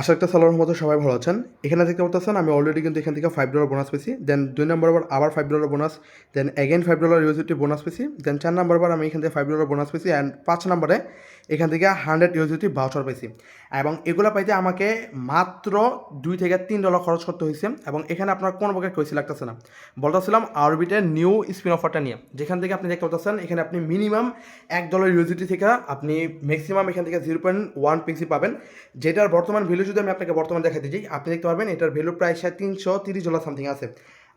আশা একটা সালোয়ার মতো সবাই ভালো আছেন। এখানে দেখতে পাচ্ছেন আমি অলরেডি কিন্তু এখান থেকে ফাইভ ডলার বোনাস পেয়েছি। দেন দুই নম্বর বার আবার five dollar bonus then again five dollar UGT bonus পেয়েছি। দেন চার নম্বর বার আমি এখান থেকে ফাইভ ডলার বোনাস পেয়েছি। অ্যান্ড পাঁচ নম্বরে এখান থেকে হান্ড্রেড ইউজিটি ভাউচার পেয়েছি এবং এগুলো পাইতে আমাকে মাত্র দুই থেকে তিন ডলার খরচ করতে হয়েছে এবং এখানে আপনার কোনো প্রকার কইসি লাগতেছে না। বলতেছিলাম আরবিটের নিউ স্পিন অফারটা নিয়ে। যেখান থেকে আপনি দেখতে পাচ্ছেন, এখানে আপনি মিনিমাম এক ডলার ইউজিটি থেকে আপনি ম্যাক্সিমাম এখান থেকে জিরো পয়েন্ট ওয়ান পিক্সি পাবেন। যেটার বর্তমান ভ্যালু যদি আমি আপনাকে বর্তমান দেখাতে চাই, আপনি দেখতে পারবেন এটার ভ্যালু প্রায় সাড়ে তিনশো তিরিশ ডলার সামথিং আছে।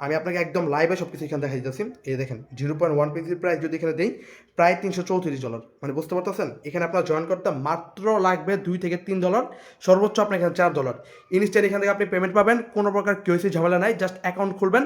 আমি আপনাকে একদম লাইভে সব কিছু এখানে দেখা দিতেছি। এই দেখেন জিরো পয়েন্ট ওয়ান পিসির প্রাইস যদি এখানে দিই, প্রায় তিনশো চৌত্রিশ ডলার মানে বুঝতে পারতেছেন? এখানে আপনার জয়েন করতে মাত্র লাগবে দুই থেকে তিন ডলার সর্বোচ্চ আপনার এখানে চার ডলার ইনস্ট্যান্ট এখান থেকে আপনি পেমেন্ট পাবেন, কোনো প্রকার কেউসি ঝামেলা নাই জাস্ট অ্যাকাউন্ট খুলবেন।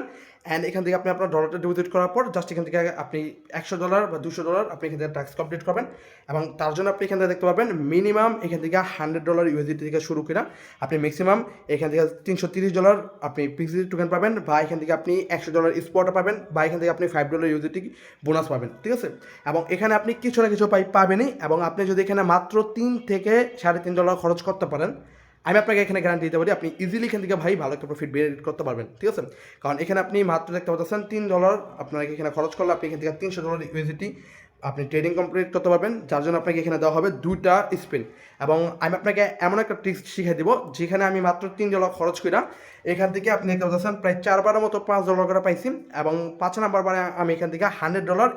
অ্যান্ড এখান থেকে আপনি আপনার ডলারটা ডিপোজিট করার পর জাস্ট এখান থেকে আপনি একশো ডলার বা দুশো ডলার আপনি এখান থেকে ট্যাক্স কমপ্লিট করবেন। এবং তার জন্য আপনি এখান থেকে দেখতে পাবেন মিনিমাম এখান থেকে হান্ড্রেড ডলার ইউএসডি থেকে শুরু করে আপনি ম্যাক্সিমাম এখান থেকে তিনশো তিরিশ ডলার আপনি পিক্সি টোকেন পাবেন বা এখান থেকে আপনি একশো ডলার স্পটও পাবেন বা এখান থেকে আপনি ফাইভ ডলার ইউজিটি বোনাস পাবেন, ঠিক আছে? এবং এখানে আপনি কিছু না কিছু পাই পাবেনই। এবং আপনি যদি এখানে মাত্র তিন থেকে সাড়ে তিন ডলার খরচ করতে পারেন আমি আপনাকে এখানে গ্যারান্টি দিতে পারি, আপনি ইজিলি এখান থেকে ভাই ভালো একটা প্রফিট বের করতে পারবেন, ঠিক আছে? কারণ এখানে আপনি মাত্র দেখতে পাচ্ছেন তিন ডলার আপনাকে এখানে খরচ করলে আপনি এখান থেকে তিনশো ডলার ইউএসিটি আপনি ট্রেডিং কমপ্লিট করতে পারবেন, যার জন্য আপনাকে এখানে দেওয়া হবে দুইটা স্পিন এবং আমি আপনাকে এমন একটা ট্রিক্স শিখিয়ে দিব, যেখানে আমি মাত্র তিন ডলার খরচ করি এখান থেকে আপনি দেখতে পাচ্ছেন প্রায় চারবারের মতো পাঁচ ডলার করে পাইছি এবং পাঁচ নাম্বার বারে আমি এখান থেকে হান্ড্রেড ডলার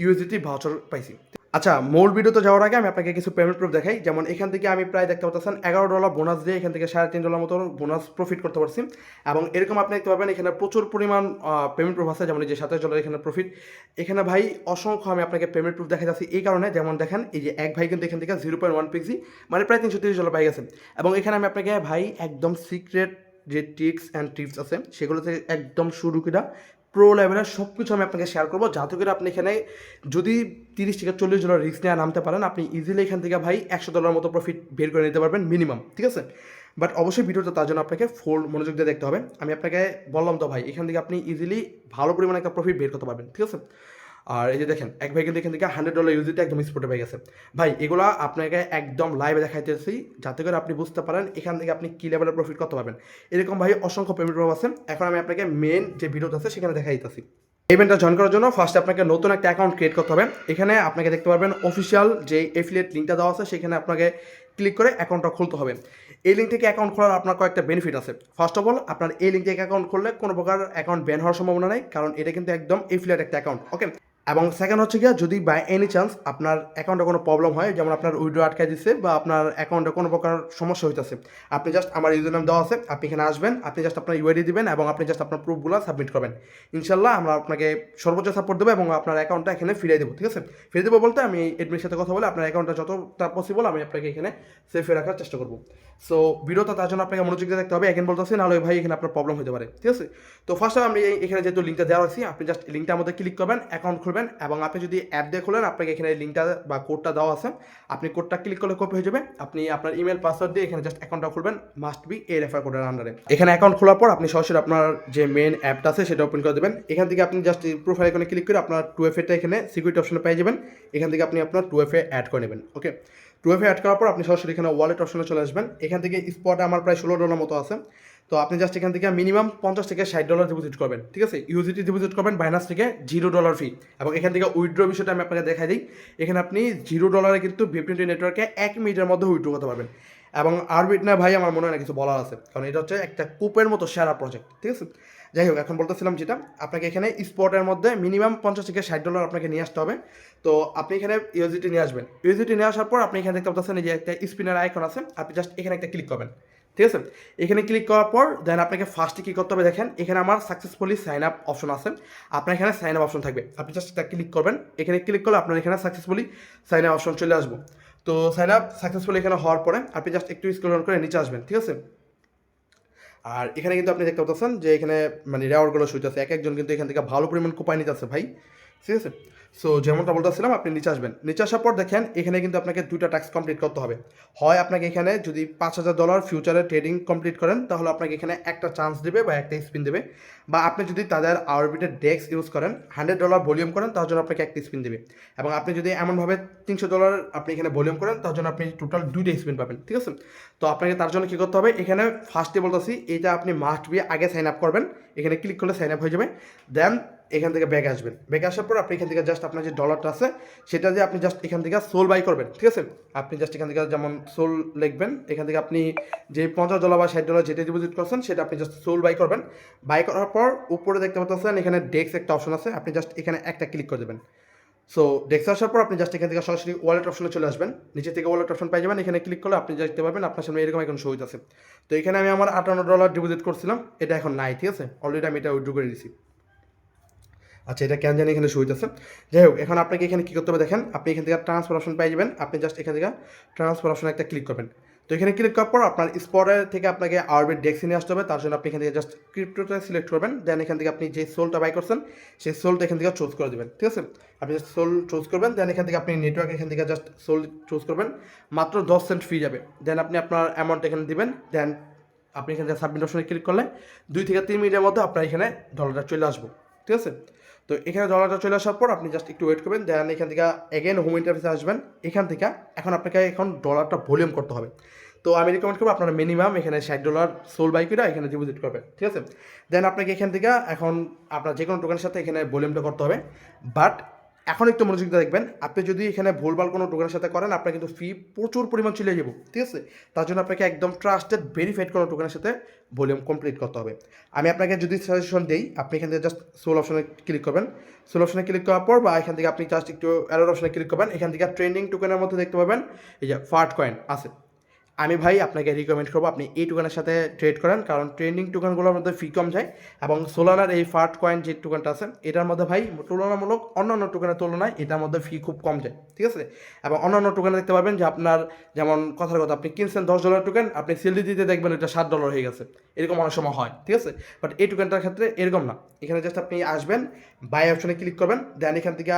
ইউএসডিটি ভাউচার পাইছি আচ্ছা মূল ভিডিওতে যাওয়ার আগে আমি আপনাকে কিছু পেমেন্ট প্রুফ দেখাই। যেমন এখান থেকে আমি প্রায় দেখতে পাচ্ছেন এগারো ডলার বোনাস দিয়ে এখান থেকে সাড়ে তিন ডলার মতো বোনাস প্রফিট করতে পারছি। এবং এরকম আপনি দেখতে পাবেন এখানে প্রচুর পরিমাণ পেমেন্ট প্রুফ আছে। যেমন এই যে সাতাশ ডলার এখানে প্রফিট এখানে ভাই অসংখ্য আমি আপনাকে পেমেন্ট প্রুফ দেখা যাচ্ছি। এই কারণে যেমন দেখেন, এই যে এক ভাই কিন্তু এখান থেকে জিরো পয়েন্ট ওয়ান পিক্সি মানে প্রায় তিনশো তিরিশ ডলার পাই গেছে। এবং এখানে আমি আপনাকে ভাই একদম সিক্রেট যে ট্রিক্স অ্যান্ড টিপস আছে সেগুলোতে একদম শুরু করে। প্রো লেভেলের সব কিছু আমি আপনাকে শেয়ার করব। যাতে করে আপনি এখানে যদি তিরিশ থেকে চল্লিশ ডলার রিস্ক নিয়ে নামতে পারেন, আপনি ইজিলি এখান থেকে ভাই একশো ডলার মতো প্রফিট বের করে নিতে পারবেন মিনিমাম ঠিক আছে? বাট অবশ্যই ভিডিওটা তার জন্য আপনাকে ফোর মনোযোগ দিয়ে দেখতে হবে। আমি আপনাকে বললাম তো ভাই, এখান থেকে আপনি ইজিলি ভালো পরিমাণে একটা প্রফিট বের করতে পারবেন, ঠিক আছে? আর এই যে দেখেন, এক ভাই কিন্তু এখান থেকে হান্ড্রেড ডলার ইউজিতে একদম স্পটে পেয়ে গেছে। ভাই, এগুলো আপনাকে একদম লাইভে দেখাইতেছি, যাতে করে আপনি বুঝতে পারেন এখান থেকে আপনি কী লেভেলের প্রফিট করতে পারবেন এরকম ভাই অসংখ্য পেমেন্ট প্রভাব আছে। এখন আমি আপনাকে মেন যে ভিডিওটা আছে, সেখানে দেখাই দিতেছি। ইভেন্টটা জয়েন করার জন্য ফার্স্ট আপনাকে নতুন একটা অ্যাকাউন্ট ক্রিয়েট করতে হবে। এখানে আপনাকে দেখতে পারবেন অফিসিয়াল যে এফিলিয়েট লিঙ্কটা দেওয়া আছে, সেখানে আপনাকে ক্লিক করে অ্যাকাউন্টটা খুলতে হবে। এই লিঙ্ক থেকে অ্যাকাউন্ট খোলার আপনার কয়েকটা বেনিফিট আছে। ফার্স্ট অফ অল আপনার এই লিঙ্ক থেকে অ্যাকাউন্ট খুললে কোনো প্রকার অ্যাকাউন্ট ব্যান হওয়ার সম্ভাবনা নেই, কারণ এটা কিন্তু একদম এফিলিয়েট একটা অ্যাকাউন্ট ওকে এবং সেকেন্ড হচ্ছে গিয়ে যদি বাই এনি চান্স আপনার অ্যাকাউন্টে কোনো প্রবলেম হয়, যেমন আপনার উইড্রো আটকায় দিচ্ছে বা আপনার অ্যাকাউন্টে কোনো প্রকার সমস্যা হইতেছে, আপনি জাস্ট আমার ইউজার নাম দেওয়া আছে, আপনি এখানে আসবেন, আপনি জাস্ট আপনার ইউআইডি দিবেন এবং আপনি জাস্ট আপনার প্রুফগুলো সাবমিট করবেন। ইনশাল্লাহ আমরা আপনাকে সর্বোচ্চ সাপোর্ট দেবো এবং আপনার অ্যাকাউন্টটা এখানে ফিরিয়ে দেবো, ঠিক আছে? ফিরে দেবো বলতে আমি এডমিনের সাথে কথা বলে আপনার অ্যাকাউন্টটা যতটা পসিবল আমি আপনাকে এখানে সেফে রাখার চেষ্টা করব। সো ভিডিওটা তার জন্য আপনাকে মনোযোগ দিয়ে দেখতে হবে এখন বলতেছি নাহলে ভাই এখানে আপনার প্রবলেম হতে পারে, ঠিক আছে? তো ফার্স্ট আমি এখানে যেহেতু লিঙ্কটা দেওয়া আছে আপনি জাস্ট লিঙ্কটার মধ্যে ক্লিক করবেন অ্যাকাউন্ট খুলবেন এবং আপনি যদি অ্যাপ দিয়ে খোলেন, আপনাকে এখানে লিঙ্কটা বা কোডটা দেওয়া আছে। আপনি কোডটা ক্লিক করলে কপি হয়ে যাবে। আপনি আপনার ইমেল পাসওয়ার্ড দিয়ে এখানে জাস্ট অ্যাকাউন্টটা খুলবেন। মাস্ট বি এই রেফার কোডের আন্ডারে এখানে অ্যাকাউন্ট খোলার পর আপনি সরাসরি আপনার যে মেন অ্যাপটা আছে, সেটা ওপেন করে দেবেন। এখান থেকে আপনি জাস্ট প্রোফাইল এখানে ক্লিক করে আপনার টু এফ এটা এখানে সিকিউরিটি অপশনে পেয়ে যাবেন। এখান থেকে আপনি আপনার টু এফ এ অ্যাড করে নেবেন। Okay two F A add করার পর আপনি সরাসরি এখানে ওয়ালেট অপশনে চলে আসবেন। এখান থেকে স্পটে আমার প্রায় ষোলো ডলার মতো আছে। তো আপনি জাস্ট এখান থেকে মিনিমাম পঞ্চাশ থেকে ষাট ডলার ডিপোজিট করবেন, ঠিক আছে? ইউজিটি ডিপোজিট করবেন বাইনাস থেকে জিরো ডলার ফি এবং এখান থেকে উইথড্র বিষয়টা আমি আপনাকে দেখাই দিই। এখানে আপনি জিরো ডলারে কিন্তু বিপিএনটি নেটওয়ার্কে এক মিনিটের মধ্যে উইথড্র করতে পারবেন। এবং আরবিট না ভাই, আমার মনে হয় না কিছু বলার আছে। কারণ এটা হচ্ছে একটা কুপের মতো সেরা প্রজেক্ট ঠিক আছে? যাই হোক, এখন বলতেছিলাম যেটা, আপনাকে এখানে স্পটের মধ্যে মিনিমাম পঞ্চাশ থেকে ষাট ডলার আপনাকে নিয়ে আসতে হবে। তো আপনি এখানে ইউজিটি নিয়ে আসবেন। ইউজিটি নিয়ে আসার পর আপনি এখানে দেখতে পাচ্ছেন যে একটা স্পিনার আইকন আছে। আপনি জাস্ট এখানে একটা ক্লিক করবেন। ঠিক আছে? এখানে ক্লিক করার পর দেন আপনাকে ফার্স্টে কী করতে হবে দেখেন, এখানে আমার সাকসেসফুলি সাইন আপ অপশন আছে। আপনার এখানে সাইন আপ অপশন থাকবে। আপনি জাস্ট এটা ক্লিক করবেন। এখানে ক্লিক করলে আপনার এখানে সাকসেসফুলি সাইন আপ অপশন চলে আসব। তো সাইন আপ সাকসেসফুলি এখানে হওয়ার পরে আপনি জাস্ট একটু স্ক্রল করে নিচে আসবেন, ঠিক আছে? আর এখানে কিন্তু আপনি দেখতে পাচ্ছেন যে এখানে মানে রেওয়ারগুলো শুইতেছে এক একজন কিন্তু এখান থেকে ভালো পরিমাণ কোপায় নিতেছে ভাই। ঠিক আছে? সো যেমনটা বলতেছিলাম, আপনি নিচে আসবেন। নিচে আসার পর দেখেন, এখানে কিন্তু আপনাকে দুইটা ট্যাক্স কমপ্লিট করতে হবে। হয় আপনাকে এখানে যদি পাঁচ হাজার ডলার ফিউচারে ট্রেডিং কমপ্লিট করেন, তাহলে আপনাকে এখানে একটা চান্স দেবে বা একটা স্পিন দেবে। বা আপনি যদি তাদের আরবিটের ডেক্স ইউজ করেন হান্ড্রেড ডলার ভলিউম করেন, তার জন্য আপনাকে একটা স্পিন দেবে। এবং আপনি যদি এমনভাবে তিনশো ডলার আপনি এখানে ভলিউম করেন, তার জন্য আপনি টোটাল দুইটা স্পিন পাবেন, ঠিক আছে? তো আপনাকে তার জন্য কী করতে হবে? এখানে ফার্স্টে বলতেছি, এটা আপনি মাস্ট বি আগে সাইন আপ করবেন। এখানে ক্লিক করলে সাইন আপ হয়ে যাবে। দেন এখান থেকে ব্যাগ আসবেন। ব্যাগ আসার পর আপনি এখান থেকে জাস্ট আপনার যে ডলারটা আছে, সেটা দিয়ে আপনি জাস্ট এখান থেকে সোল বাই করবেন, ঠিক আছে? আপনি জাস্ট এখান থেকে যেমন সোল লিখবেন, এখান থেকে আপনি যে পঞ্চাশ ডলার বা ষাট ডলার যেটা ডিপোজিট করছেন, সেটা আপনি জাস্ট সোল বাই করবেন। বাই করার পর উপরে দেখতে পাচ্ছেন, এখানে ডেস্ক একটা অপশন আছে, আপনি জাস্ট এখানে একটা ক্লিক করে দেবেন। সো ডেস্ক আসার পর আপনি জাস্ট এখান থেকে সরাসরি ওয়ালেট অপশনে চলে আসবেন। নিচে থেকে ওয়ালেট অপশন পাই যাবেন, এখানে ক্লিক করলে আপনি দেখতে পাবেন, আপনার সামনে এরকম এখন শো আছে তো এখানে আমি আমার আটান্ন ডলার ডিপোজিট করছিলাম, এটা এখন নাই, ঠিক আছে? অলরেডি আমি এটা উইড্রো করে দিয়েছি আচ্ছা এটা কেন জানি এখানে শুইতেছে যাই হোক এখন আপনাকে এখানে কী করতে হবে দেখেন, আপনি এখান থেকে ট্রান্সফার অপশন পেয়ে যাবেন, আপনি জাস্ট এখান থেকে ট্রান্সফার অপশন একটা ক্লিক করবেন। তো এখানে ক্লিক করার পর আপনার স্পটের থেকে আপনাকে আরবিট ডেক্সে নিয়ে আসতে হবে, তার জন্য আপনি এখান থেকে জাস্ট ক্রিপ্টোটা সিলেক্ট করবেন দেন এখান থেকে আপনি যে সোলটা বাই করছেন, সেই সোলটা এখান থেকে চুজ করে দেবেন, ঠিক আছে? আপনি জাস্ট সোল চুজ করবেন দেন এখান থেকে আপনি নেটওয়ার্ক এখান থেকে জাস্ট সোল চুজ করবেন, মাত্র দশ সেন্ট ফি যাবে। দেন আপনি আপনার অ্যামাউন্ট এখানে দিবেন দেন আপনি এখান থেকে সাবমিট অপশনে ক্লিক করলে দুই থেকে তিন মিনিটের মধ্যে আপনার এখানে ডলারটা চলে আসব, ঠিক আছে? তো এখানে ডলারটা চলে আসার পর আপনি জাস্ট একটু ওয়েট করবেন দেন এখান থেকে এগেন হোম ইন্টারফেসে আসবেন। এখান থেকে এখন আপনাকে এখন ডলারটা ভলিউম করতে হবে। তো আমি রিকমেন্ড করব আপনারা মিনিমাম এখানে ষাট ডলার সোল বাইকটা এখানে ডিপোজিট করবেন, ঠিক আছে? দেন আপনাকে এখান থেকে এখন আপনার যে কোনো টোকেনের সাথে এখানে ভলিউমটা করতে হবে। বাট এখন একটু মনোযোগ দিয়ে দেখবেন। আপনি যদি এখানে ভুলভাল কোনো টোকেনের সাথে করেন, আপনার কিন্তু ফি প্রচুর পরিমাণ চলে যাব, ঠিক আছে? তার জন্য আপনাকে একদম ট্রাস্টেড ভেরিফাইড কোনো টোকেনের সাথে ভলিউম কমপ্লিট করতে হবে। আমি আপনাকে যদি সাজেশন দিই, আপনি এখান থেকে জাস্ট সোল অপশনে ক্লিক করবেন। সোল অপশনে ক্লিক করার পর বা এখান থেকে আপনি জাস্ট একটু অ্যারোর অপশনে ক্লিক করবেন, এখান থেকে ট্রেন্ডিং টোকেনের মধ্যে দেখতে পাবেন, এই যে ফার্ট কয়েন আছে। আমি ভাই আপনাকে রিকমেন্ড করব আপনি এই টোকানের সাথে ট্রেড করেন, কারণ ট্রেন্ডিং টোকানগুলোর মধ্যে ফি কম যায় এবং সোলানার এই ফার্ট কয়েন যে টোকানটা আছে, এটার মধ্যে ভাই তুলনামূলক অন্যান্য টোকানের তুলনায় এটার মধ্যে ফি খুব কম যায়, ঠিক আছে? এবং অন্যান্য টোকানে দেখতে পাবেন যে আপনার যেমন কথার কথা, আপনি কিনছেন দশ ডলার টোকেন আপনি সেলদি দিতে দেখবেন এটা সাত ডলার হয়ে গেছে, এরকম অনেক সময় হয়, ঠিক আছে? বাট এই টোকেনটার ক্ষেত্রে এরকম না, এখানে জাস্ট আপনি আসবেন বাই অপশনে ক্লিক করবেন দেন এখান থেকে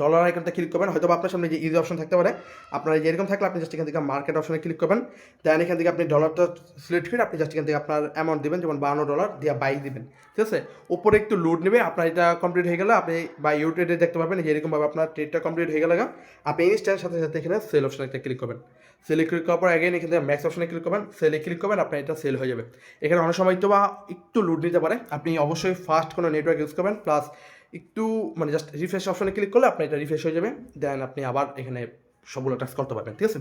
ডলার আইকনটা ক্লিক করবেন হয়তো আপনার সামনে যে ইজি অপশন থাকতে পারে, আপনার এই যে এরকম থাকলে আপনি জাস্ট এখান থেকে মার্কেট অপশনে ক্লিক করবেন দেন এখান থেকে আপনি ডলারটা সিলেক্ট করে আপনি জাস্ট এখান থেকে আপনার অ্যামাউন্ট দেবেন, যেমন বান্ন ডলার দিয়ে বাই দিবেন, ঠিক আছে? উপরে একটু লোড নেবে, আপনার এটা কমপ্লিট হয়ে গেলে আপনি বা ইউ ট্রেডে দেখতে পাবেন যে এরকমভাবে আপনার ট্রেডটা কমপ্লিট হয়ে গেলে আপনি ইনস্ট্যান্ট সাথে সাথে এখানে সেল অপশনে একটা ক্লিক করবেন সেলে ক্লিক করার পর অ্যাগেন এখান থেকে ম্যাক্স অপশনে ক্লিক করবেন সেলে ক্লিক করবেন, আপনার এটা সেল হয়ে যাবে। এখানে অনেক সময় তো বা একটু লোড নিতে পারে, আপনি অবশ্যই ফাস্ট কোনো নেটওয়ার্ক ইউজ করবেন প্লাস একটু মানে জাস্ট রিফ্রেশ অপশনে ক্লিক করলে আপনার এটা রিফ্রেশ হয়ে যাবে। দেন আপনি আবার এখানে সবগুলো টাস্ক করতে পারবেন, ঠিক আছে?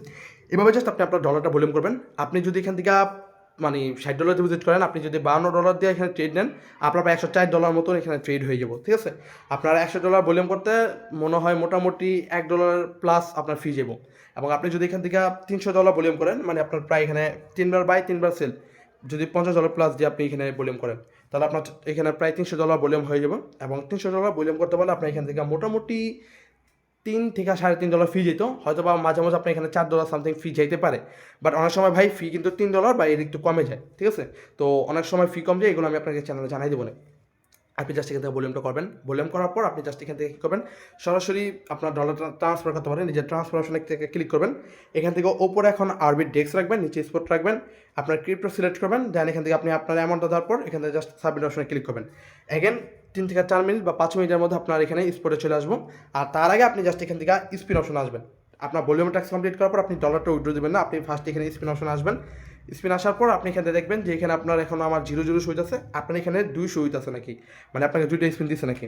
এভাবে জাস্ট আপনি আপনার ডলারটা ভলিউম করবেন। আপনি যদি এখান থেকে মানে ষাট ডলার ডিপোজিট করেন, আপনি যদি বান্ন ডলার দিয়ে এখানে ট্রেড নেন, আপনার প্রায় একশো চার ডলার মতন এখানে ট্রেড হয়ে যাব, ঠিক আছে? আপনার একশো ডলার ভলিউম করতে মনে হয় মোটামুটি এক ডলার প্লাস আপনার ফি যাব। এবং আপনি যদি এখান থেকে তিনশো ডলার ভলিউম করেন মানে আপনার প্রায় এখানে তিনবার বাই তিনবার সেল যদি পঞ্চাশ ডলার প্লাস দিয়ে আপনি এখানে ভলিউম করেন। তাহলে আপনার এখানে প্রায় তিনশো ডলার ভলিউম হয়ে যাবে এবং তিনশো ডলার ভলিউম করতে পারলে আপনার এখান থেকে মোটামুটি তিন থেকে সাড়ে তিন ডলার ফি যেত। হয়তো বা মাঝে মাঝে আপনি এখানে চার ডলার সামথিং ফি যাইতে পারে। বাট অনেক সময় ভাই ফি কিন্তু তিন ডলার বা এর একটু কমে যায়, ঠিক আছে? তো অনেক সময় ফি কম যায়, এগুলো আমি আপনাকে চ্যানেলে জানাই দেবো না। আপনি জাস্ট এখান থেকে ভলিউমটা করবেন। ভলিউম করার পর আপনি জাস্ট এখান থেকে কী করবেন, সরাসরি আপনার ডলারটা ট্রান্সফার করতে পারেন, নিজের ট্রান্সফার অপশনে থেকে ক্লিক করবেন। এখান থেকে ওপরে এখন আরবি ডেস্ক রাখবেন, নিচে স্পট রাখবেন, আপনার ক্রিপ্টো সিলেক্ট করবেন দেন এখান থেকে আপনি আপনার অ্যামাউন্টটা দেওয়ার পর এখান থেকে জাস্ট সাবমিট অপশনে ক্লিক করবেন। অ্যাগেন তিন থেকে চার মিনিট বা পাঁচ মিনিটের মধ্যে আপনার এখানে স্পটে চলে আসব। আর তার আগে আপনি জাস্ট এখান থেকে স্পিন অপশন আসবেন। আপনার ভলিউম ট্যাক্স কমপ্লিট করার পর আপনি ডলারটা উইড্রো দেবেন না, আপনি ফার্স্ট এখানে স্পিন অপশন আসবেন। স্পিন আসার পর আপনি এখানে দেখবেন যে এখানে আপনার এখন আমার জিরো জিরো সুইচ আছে। আপনার এখানে দুই সুইচ আছে নাকি? মানে আপনাকে দুইটা স্পিন দিচ্ছে নাকি?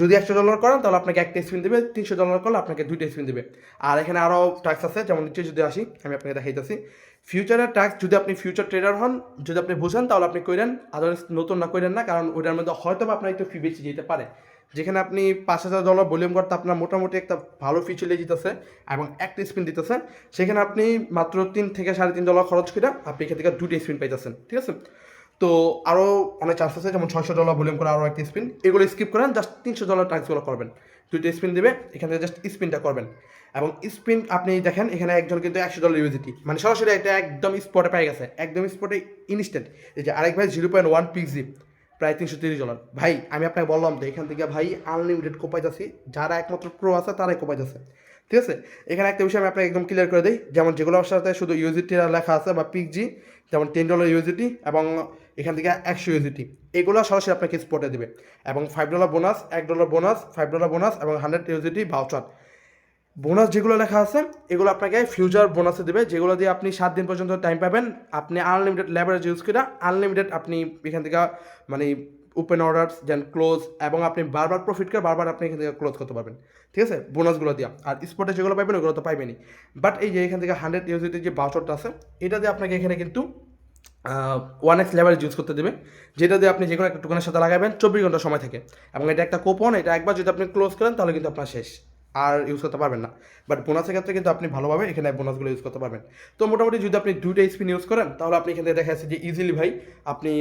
যদি একশো ডলার করেন, তাহলে আপনাকে একটা স্পিন দেবে, তিনশো ডলার করলে আপনাকে দুইটা স্পিন দেবে। আর এখানে আরও ট্যাক্স আছে, যেমন নিচে যদি আসি, আমি আপনাকে দেখাইতেছি। ফিউচারের ট্যাক্স যদি আপনি ফিউচার ট্রেডার হন, যদি আপনি বুঝেন, তাহলে আপনি করেন আদারওয়াইজ নতুন না করেন না, কারণ ওইটার মধ্যে হয়তো আপনার একটু ফি বেশি যেতে পারে। যেখানে আপনি পাঁচ হাজার ডলার ভলিউম করতে আপনার মোটামুটি একটা ভালো ফি চলে যেতেছে এবং একটা স্পিন দিতেছে। সেখানে আপনি মাত্র তিন থেকে সাড়ে তিন ডলার খরচ করে আপনি এখান থেকে দুটো স্পিন পাইতেছেন, ঠিক আছে? তো আরও অনেক চান্স আছে, যেমন ছয়শো ডলার ভলিউম করে আরও একটা স্পিন এগুলো স্কিপ করেন জাস্ট তিনশো ডলার ট্যাক্সগুলো করবেন। দুইটা স্পিন দেবে, এখান থেকে জাস্ট স্পিনটা করবেন। এবং স্পিন আপনি দেখেন, এখানে একজন কিন্তু একশো ডলার ইউজিটি মানে সরাসরি একটা একদম স্পটে পেয়ে গেছে, একদম স্পটে ইনস্ট্যান্ট এই যে আরেক ভাই জিরো পয়েন্ট ওয়ান পিক্সি প্রায় তিনশো তিরিশ ডলার ভাই, আমি আপনাকে বললাম তো, এখান থেকে ভাই আনলিমিটেড কোপাইতেছি, যারা একমাত্র প্রো আছে তারাই কোপাইতেছে। ঠিক আছে? এখানে একটা বিষয় আমি আপনাকে একদম ক্লিয়ার করে দিই, যেমন যেগুলোর সাথে শুধু ইউজিটি লেখা আছে বা পিকজি যেমন টেন ডলার ইউজিটি এবং এখান থেকে একশো ইউজিটি এগুলো সরাসরি আপনাকে স্পটে দেবে। এবং ফাইভ ডলার বোনাস এক dollar bonus five dollar bonus এবং হান্ড্রেড ইউজিটি ভাউচার বোনাস যেগুলো লেখা আছে, এগুলো আপনাকে ফিউচার বোনাসে দেবে। যেগুলো দিয়ে আপনি সাত দিন পর্যন্ত টাইম পাবেন। আপনি আনলিমিটেড লেভারেজ ইউজ করে আনলিমিটেড আপনি এখান থেকে মানে ওপেন অর্ডারস দেন ক্লোজ এবং আপনি বারবার প্রফিট করে বারবার আপনি এখান থেকে ক্লোজ করতে পারবেন। ঠিক আছে? বোনাসগুলো দিয়া। আর স্পটে যেগুলো পাবেন, ওগুলো তো পাইবেনই। বাট এই যে এখান থেকে হান্ড্রেড ইউজিটির যে বাউচারটা আছে, এটা দিয়ে আপনাকে এখানে কিন্তু ওয়ান এক্স লেভেল ইউজ করতে দেবে। যেটা দিয়ে আপনি যে কোনো একটা টোকেনের সাথে লাগাবেন, চব্বিশ ঘণ্টা সময় থাকে। এবং এটা একটা কোপন এটা একবার যদি আপনি ক্লোজ করেন, তাহলে কিন্তু আপনার শেষ। আর ইউজ করতে পারবেন না। বাট বোনাসের ক্ষেত্রে কিন্তু আপনি ভালোভাবে এখানে বোনাসগুলো ইউজ করতে পারবেন। তো মোটামুটি যদি আপনি দুইটা স্পিন ইউজ করেন, তাহলে আপনি এখান থেকে দেখা যাচ্ছে যে ইজিলি ভাই আপনি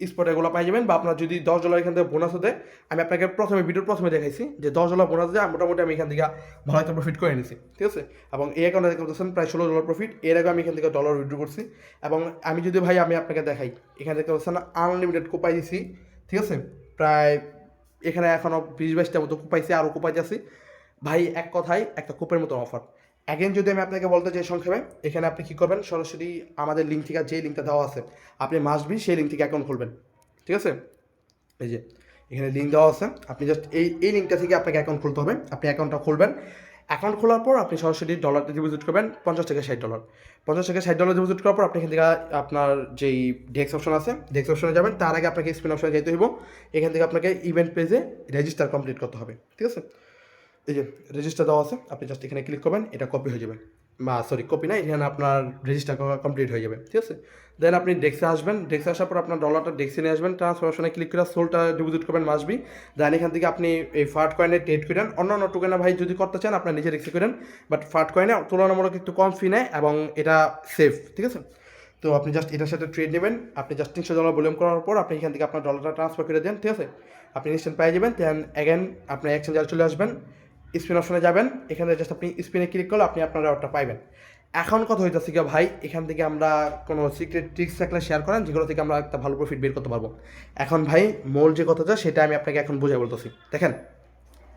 স্পটে এগুলো পাই যাবেন বা আপনার যদি দশ ডলার এখান থেকে বোনাস হতে আমি আপনাকে প্রথমে ভিডিওর প্রথমে দেখাইছি যে দশ ডলার বোনাস দেয় মোটামুটি আমি এখান থেকে ভালো একটা প্রফিট করে নিয়েছি ঠিক আছে? এবং এই অ্যাকাউন্টে দেখতে পাচ্ছেন প্রায় ষোলো ডলার প্রফিট এর আগে আমি এখান থেকে ডলার উইড্রো করছি। এবং আমি যদি ভাই, আমি আপনাকে দেখাই, এখানে দেখতে পাচ্ছেন আনলিমিটেড কোপাই দিছি ঠিক আছে? প্রায় এখানে এখনও বিশ বাইশটা মতো কোপাইছি আরও কোপাই যাচ্ছি ভাই, এক কথায় একটা কোপের মতো অফার অ্যাগেন যদি আমি আপনাকে বলতে চাই সংক্ষেপে, এখানে আপনি কী করবেন? সরাসরি আমাদের লিঙ্ক থেকে যে লিঙ্কটা দেওয়া আছে, আপনি মাসবি সেই লিঙ্ক থেকে অ্যাকাউন্ট খুলবেন। ঠিক আছে? এই যে, এখানে লিঙ্ক দেওয়া আছে। আপনি জাস্ট এই এই লিঙ্কটা থেকে আপনাকে অ্যাকাউন্ট খুলতে হবে। আপনি অ্যাকাউন্টটা খুলবেন। অ্যাকাউন্ট খোলার পর আপনি সরাসরি ডলারটা ডিপোজিট করবেন, পঞ্চাশ থেকে ষাট ডলার পঞ্চাশ থেকে ষাট ডলার ডিপোজিট করার পর আপনি এখান থেকে আপনার যেই ডেস্ক অপশন আছে ডেস্ক অপশনে যাবেন। তার আগে আপনাকে স্পিন অপশনে যেতে হইব। এখান থেকে আপনাকে ইভেন্ট পেজে রেজিস্টার কমপ্লিট করতে হবে। ঠিক আছে? এই যে রেজিস্টার দেওয়া আছে, আপনি জাস্ট এখানে ক্লিক করবেন, এটা কপি হয়ে যাবে। বা সরি কপি না এখানে আপনার রেজিস্টার কমপ্লিট হয়ে যাবে, ঠিক আছে? দেন আপনি ডেস্কে আসবেন ডেক্সে আসার পর আপনার ডলারটা ডেস্কে নিয়ে আসবেন ট্রান্সফারশনে ক্লিক করে সোলটা ডিপোজিট করবেন মাসবি দেন এখান থেকে আপনি এই ফার্ট কয়েনে ট্রেড করেন। অন্য অন্য টোকেনে ভাই যদি করতে চান আপনার নিজে রিক্সে করেন। বাট ফার্ট কয়েনে তুলনামূলক একটু কম ফি নেয় এবং এটা সেফ ঠিক আছে? তো আপনি জাস্ট এটার সাথে ট্রেড নেবেন। আপনি জাস্ট তিনশো ডলার ভলিউম করার পর আপনি এখান থেকে আপনার ডলারটা ট্রান্সফার করে দেন, ঠিক আছে? আপনি ইনস্ট্যান্ট পেয়ে যাবেন। দেন অ্যাগেন আপনার এক্সচেঞ্জার চলে আসবেন। স্পিন অপশনে যাবেন, এখানে জাস্ট আপনি স্পিনে ক্লিক করলে আপনি আপনার অর্ডারটা পাইবেন। এখন কথা হইতেছে কি ভাই, এখান থেকে আমরা কোনো সিক্রেট ট্রিক্স থাকলে শেয়ার করেন, যেগুলো থেকে আমরা একটা ভালো প্রফিট বের করতে পারব। এখন ভাই, মূল যে কথাটা, সেটা আমি আপনাকে এখন বুঝে বলতেছি। দেখেন,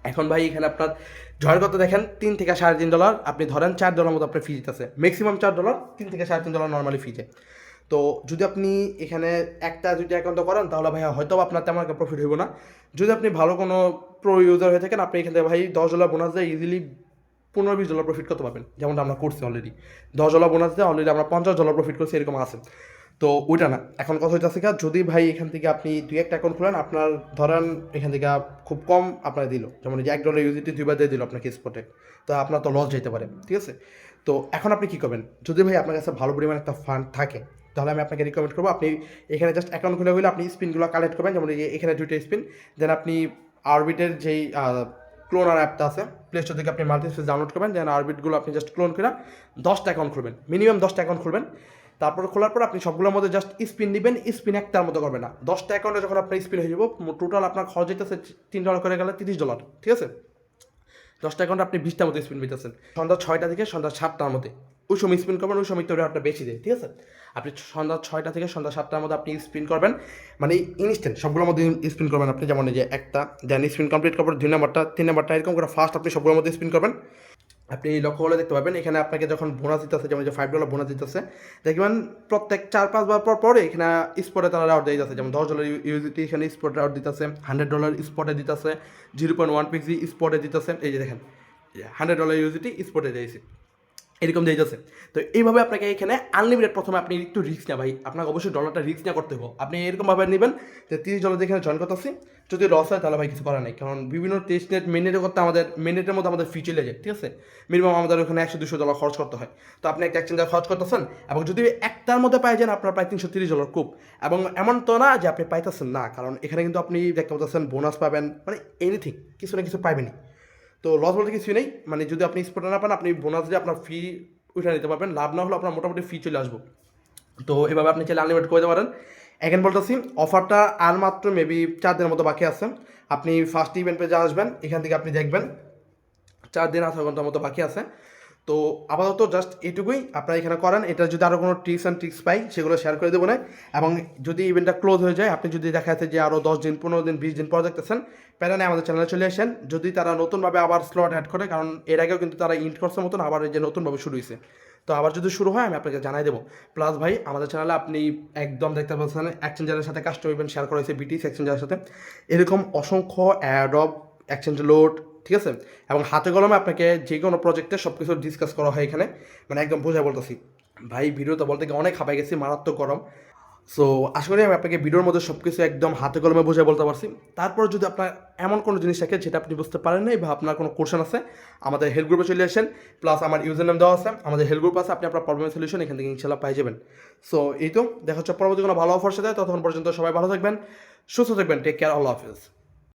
এখন ভাই, এখানে আপনার জয়ের কত, দেখেন, তিন থেকে সাড়ে তিন ডলার আপনি ধরেন চার ডলার মতো আপনার ফি দিতেছে। ম্যাক্সিমাম চার ডলার তিন থেকে সাড়ে তিন ডলার নর্মালি ফি যায়। তো যদি আপনি এখানে একটা দুইটা অ্যাকাউন্ট করেন, তাহলে ভাই হয়তো আপনার তেমন একটা প্রফিট হইব না। যদি আপনি ভালো কোনো প্রো ইউজার হয়ে থাকেন, আপনি এখান থেকে ভাই দশ ডলার বোনাস দিয়ে ইজিলি পনেরো বিশ ডলার প্রফিট করতে পারবেন। যেমনটা আমরা করছি অলরেডি দশ ডলার বোনাস দিয়ে অলরেডি আমরা পঞ্চাশ ডলার প্রফিট করছি, এরকম আছে। তো ওইটা না। এখন কথা হইতেছে কি যদি ভাই এখান থেকে আপনি দুই একটা অ্যাকাউন্ট খুলেন, আপনার ধরেন এখান থেকে খুব কম আপনার দিল। যেমন যে এক ডলার ইউজিটি দুইবার দিয়ে দিল আপনাকে স্পটে তো আপনার তো লস যেতে পারে, ঠিক আছে? তো এখন আপনি কী করবেন? যদি ভাই আপনার কাছে ভালো পরিমাণ একটা ফান্ড থাকে তাহলে আমি আপনাকে রিকমেন্ড করব, আপনি এখানে জাস্ট অ্যাকাউন্ট খুলে হলে আপনি স্পিনগুলো কালেক্ট করবেন, যেমন এখানে দুইটা স্পিন দেন আপনি আরবিটের যেই ক্লোনার অ্যাপটা আছে প্লে স্টোর থেকে আপনি মাল্টি স্পেস ডাউনলোড করবেন দেন আরবিটগুলো আপনি জাস্ট ক্লোন করে দশটা অ্যাকাউন্ট খুলবেন মিনিমাম দশটা অ্যাকাউন্ট খুলবেন, তারপর খোলার পর আপনি সবগুলোর মধ্যে জাস্ট স্পিন নেবেন স্পিন একটার মতো করবেন না, দশটা অ্যাকাউন্টে যখন আপনার স্পিন হয়ে যাব টোটাল আপনার খরচ যেতেছে তিন ডলার করে গেলে তিরিশ ডলার ঠিক আছে? দশটা অ্যাকাউন্টে আপনি বিশটার মতো স্পিন পেতেছেন সন্ধ্যা ছয়টা থেকে সন্ধ্যা সাতটার মধ্যে, ওই সময় স্পিন করবেন, ওই সময় তো রেটটা বেশি দেয়, ঠিক আছে? আপনি সন্ধ্যা ছয়টা থেকে সন্ধ্যা সাতটার মধ্যে আপনি স্পিন করবেন। মানে ইনস্ট্যান্ট সবগুলোর মধ্যে স্পিন করবেন আপনি। যেমন যে একটা দেন স্পিন কমপ্লিট করবেন দুই নাম্বারটা তিন নাম্বারটা এরকম করে ফার্স্ট আপনি সবগুলোর মধ্যে স্পিন করবেন। আপনি লক্ষ্য করে দেখতে পাবেন, এখানে আপনাকে যখন বোনাস দিতেছে, যেমন যে ফাইভ ডলার বোনাস দিতেছে, দেখবেন প্রত্যেক চার পাঁচবার পর পরে এখানে স্পটে তারা রাউট দিয়ে যাচ্ছে। যেমন দশ ডলার ইউজিটি এখানে স্পট রাউট দিতেছে হান্ড্রেড ডলার স্পটে দিতেছে জিরো পয়েন্ট ওয়ান পিক্সি স্পটে দিতেছে। এই যে দেখেন হান্ড্রেড ডলার ইউজিটি স্পটে দিয়েছে। এরকম যাচ্ছে। তো এইভাবে আপনাকে এখানে আনলিমিটেড প্রথমে আপনি একটু রিস্ক না ভাই। আপনাকে অবশ্যই ডলারটা রিস্ক না করতে হবে। আপনি এরকমভাবে নেবেন যে তিরিশ ডলার যেখানে জয়েন করতেছি। যদি লস হয় তাহলে ভাই কিছু করার নেই। কারণ বিভিন্ন টেস্ট নেট মিনিটে করতে আমাদের মিনিটের মধ্যে আমাদের ফি চলে যায়, ঠিক আছে? মিনিমাম আমাদের ওখানে একশো, দুশো ডলার খরচ করতে হয়। তো আপনি একটা এক্সচেঞ্জার খরচ করতেছেন এবং যদি একটার মধ্যে পাই যান, আপনার প্রায় তিনশো তিরিশ ডলার খুব। এবং এমন তো না যে আপনি পাইতেছেন না, কারণ এখানে কিন্তু আপনি দেখতে পাচ্ছেন বোনাস পাবেন মানে এনিথিং কিছু না কিছু পাইবেনই। তো লস বলতে কিছুই নেই। মানে যদি আপনি স্পটে না পান, আপনি বোনাস দিয়ে আপনার ফি উঠে নিতে পারবেন। লাভ না হলে আপনার মোটামুটি ফি চলে আসব। তো এভাবে আপনি চাইলে আনলিমিটেড করে দিতে পারেন। এখন বলতেছি অফারটা আর মাত্র মেবি চার দিনের মতো বাকি আছে। আপনি ফার্স্ট ইভেন্ট পেজে আসবেন, এখান থেকে আপনি দেখবেন, চার দিন আধা ঘণ্টার মতো বাকি আছে। তো আপাতত জাস্ট এটুকুই আপনারা এখানে করেন। এটা যদি আরও কোনো টিপস অ্যান্ড ট্রিক্স পাই, সেগুলো শেয়ার করে দেবো না। এবং যদি ইভেন্টটা ক্লোজ হয়ে যায়, আপনি যদি দেখা যাচ্ছে যে আরও দশ দিন, পনেরো দিন, বিশ দিন পর দেখতেছেন প্যারানে আমাদের চ্যানেলে চলে আসেন। যদি তারা নতুনভাবে আবার স্লট অ্যাড করে, কারণ এর আগেও কিন্তু তারা ইন্ট করছে মতন আবার এই যে নতুনভাবে শুরু হয়েছে। তো আবার যদি শুরু হয়, আমি আপনাকে জানাই দেবো। প্লাস ভাই, আমাদের চ্যানেলে আপনি একদম দেখতে পাচ্ছেন এক্সচেঞ্জারের সাথে কাস্টম ইভেন্ট শেয়ার করা হয়েছে বিটিস এক্সচেঞ্জারের সাথে। এরকম অসংখ্য অ্যাড অ্যাডব এক্সচেঞ্জ লোড ঠিক আছে? এবং হাতে কলমে আপনাকে যে কোনো প্রজেক্টে সব কিছু ডিসকাস করা হয় এখানে। মানে একদম বোঝা বলতেছি। ভাই ভিডিওতে বলতে গিয়ে অনেক হাঁপাই গেছি, মারাত্মক গরম। সো আশা করি আমি আপনাকে ভিডিওর মধ্যে সব কিছু একদম হাতে কলমে বোঝায় বলতে পারছি। তারপর যদি আপনার এমন কোনো জিনিস থাকে যেটা আপনি বুঝতে পারেন নাই বা আপনার কোনো কোশ্চেন আছে, আমাদের হেল্প গ্রুপে চলে আসেন। প্লাস আমার ইউজার নাম দেওয়া আছে, আমাদের হেল্প গ্রুপ আছে, আপনি আপনার প্রবলেমের সলিউশন এখান থেকে ইনশাল্লাহ পাই যাবেন। সো এই তো, দেখা হচ্ছে পরবর্তী কোনো ভালো অফার সাথে, ততক্ষণ পর্যন্ত সবাই ভালো থাকবেন, সুস্থ থাকবেন টেক কেয়ার আল্লাহ হাফিজ।